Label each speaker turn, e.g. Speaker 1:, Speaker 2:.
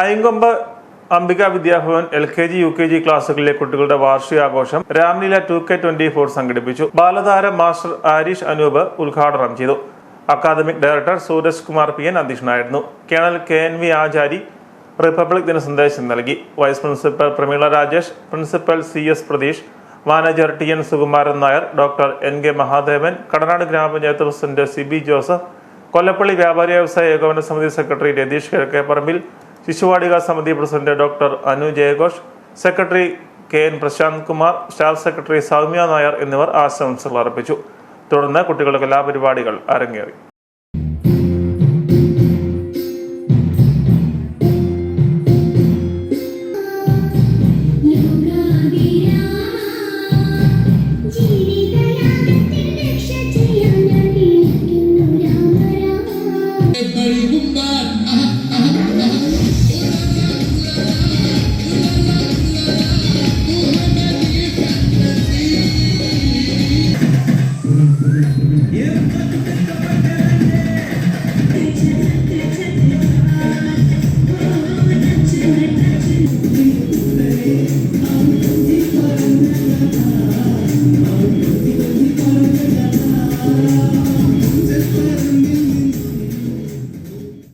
Speaker 1: Ayamkombu Ambika Vidyabhavan L K G U K G ക്ലാസ്സുകളിലെ കുട്ടികളുടെ വാർഷികാഘോഷം Ramleela two K twenty four സംഘടിപ്പിച്ചു. ബാലതാര master Arish Anoop ഉദ്ഘാടനം ചെയ്തു. Academic director Suraj Kumar P N അധ്യക്ഷനായിരുന്നു. Colonel K N V Achari republic ദിന സന്ദേശം നൽകി. Vice principal Prameela Rajesh principal C S Pratheesh manager T N Sukumaran Nair doctor N K Mahadevan Kadanad ഗ്രാമപഞ്ചായത്ത് president C B Joseph Kollappally വ്യാപാരി വ്യവസായ ഏകോപന സമിതി secretary Ratheesh Kizhakkeparambil ശിശുവാടിക സമിതി president doctor Anu ജയഘോഷ് secretary K N Prasanth Kumar staff secretary Soumya Nair എന്നിവർ ആശംസകൾ അർപ്പിച്ചു. തുടർന്ന് കുട്ടികളുടെ കലാപരിപാടികൾ അരങ്ങേറി. Yeah.